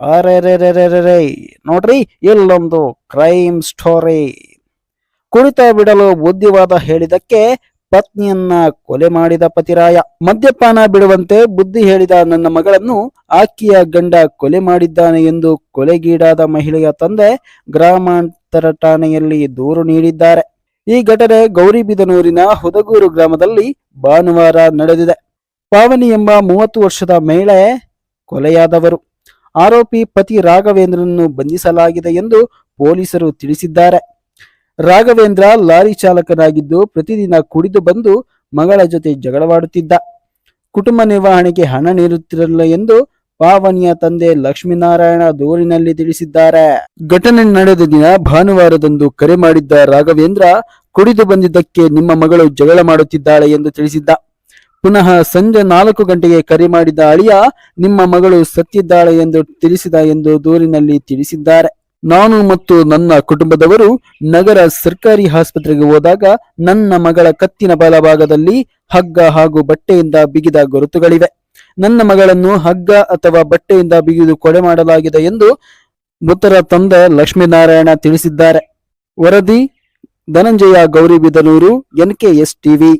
ಅರೆರೆರೆರೆರೆ ನೋಡ್ರಿ, ಇಲ್ಲೊಂದು crime story ಕುಳಿತ ಬಿಡಲು ಬುದ್ಧಿವಾದ ಹೇಳಿದಕ್ಕೆ ಪತ್ನಿಯನ್ನ ಕೊಲೆ ಮಾಡಿದ ಪತಿರಾಯ. ಮದ್ಯಪಾನ ಬಿಡುವಂತೆ ಬುದ್ಧಿ ಹೇಳಿದ ನನ್ನ ಮಗಳನ್ನು ಆಕೆಯ ಗಂಡ ಕೊಲೆ ಮಾಡಿದ್ದಾನೆ ಎಂದು ಕೊಲೆಗೀಡಾದ ಮಹಿಳೆಯ ತಂದೆ ಗ್ರಾಮಾಂತರ ಠಾಣೆಯಲ್ಲಿ ದೂರು ನೀಡಿದ್ದಾರೆ. ಈ ಘಟನೆ ಗೌರಿಬಿದನೂರಿನ ಹುದಗೂರು ಗ್ರಾಮದಲ್ಲಿ ಭಾನುವಾರ ನಡೆದಿದೆ. ಪಾವನಿ ಎಂಬ ಮೂವತ್ತು ವರ್ಷದ ಮಹಿಳೆ ಕೊಲೆಯಾದವರು. ಆರೋಪಿ ಪತಿ ರಾಘವೇಂದ್ರನನ್ನು ಬಂಧಿಸಲಾಗಿದೆ ಎಂದು ಪೊಲೀಸರು ತಿಳಿಸಿದ್ದಾರೆ. ರಾಘವೇಂದ್ರ ಲಾರಿ ಚಾಲಕನಾಗಿದ್ದು ಪ್ರತಿದಿನ ಕುಡಿದು ಬಂದು ಮಗಳ ಜೊತೆ ಜಗಳವಾಡುತ್ತಿದ್ದ. ಕುಟುಂಬ ನಿರ್ವಹಣೆಗೆ ಹಣ ನೀಡುತ್ತಿರಲಿಲ್ಲ ಎಂದು ಪಾವನಿಯ ತಂದೆ ಲಕ್ಷ್ಮೀನಾರಾಯಣ ದೂರಿನಲ್ಲಿ ತಿಳಿಸಿದ್ದಾರೆ. ಘಟನೆ ನಡೆದ ದಿನ ಭಾನುವಾರದಂದು ಕರೆ ಮಾಡಿದ್ದ ರಾಘವೇಂದ್ರ ಕುಡಿದು ಬಂದಿದ್ದಕ್ಕೆ ನಿಮ್ಮ ಮಗಳು ಜಗಳ ಮಾಡುತ್ತಿದ್ದಾಳೆ ಎಂದು ತಿಳಿಸಿದ್ದ. ಪುನಃ ಸಂಜೆ ನಾಲ್ಕು ಗಂಟೆಗೆ ಕರೆ ಮಾಡಿದ ಅಳಿಯ, ನಿಮ್ಮ ಮಗಳು ಸತ್ತಿದ್ದಾಳೆ ಎಂದು ತಿಳಿಸಿದ ಎಂದು ದೂರಿನಲ್ಲಿ ತಿಳಿಸಿದ್ದಾರೆ. ನಾನು ಮತ್ತು ನನ್ನ ಕುಟುಂಬದವರು ನಗರ ಸರ್ಕಾರಿ ಆಸ್ಪತ್ರೆಗೆ ಹೋದಾಗ ನನ್ನ ಮಗಳ ಕತ್ತಿನ ಬಲಭಾಗದಲ್ಲಿ ಹಗ್ಗ ಹಾಗೂ ಬಟ್ಟೆಯಿಂದ ಬಿಗಿದ ಗುರುತುಗಳಿವೆ. ನನ್ನ ಮಗಳನ್ನು ಹಗ್ಗ ಅಥವಾ ಬಟ್ಟೆಯಿಂದ ಬಿಗಿದು ಕೊಲೆ ಮಾಡಲಾಗಿದೆ ಎಂದು ಮೃತರ ತಂದೆ ಲಕ್ಷ್ಮೀನಾರಾಯಣ ತಿಳಿಸಿದ್ದಾರೆ. ವರದಿ, ಧನಂಜಯ ಗೌರಿಬಿದನೂರು ಎನ್ಕೆಎಸ್ ಟಿವಿ